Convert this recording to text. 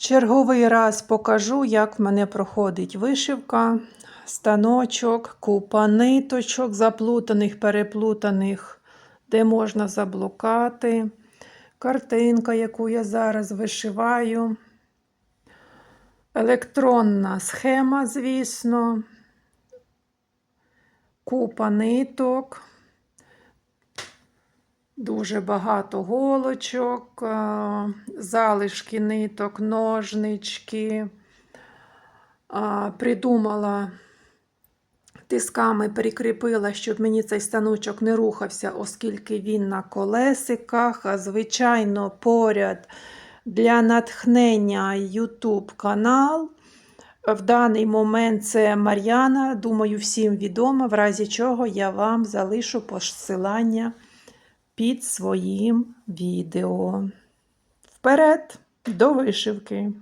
Черговий раз покажу, як в мене проходить вишивка, станочок, купа ниточок, заплутаних, переплутаних, де можна заблукати. Картинка, яку я зараз вишиваю. Електронна схема, звісно. Купа ниток. Дуже багато голочок, залишки ниток, ножнички. Придумала, тисками прикріпила, щоб мені цей станочок не рухався, оскільки він на колесиках. Звичайно, поряд для натхнення YouTube канал. В даний момент це Мар'яна, думаю, всім відомо, в разі чого я вам залишу посилання під своїм відео. Вперед до вишивки!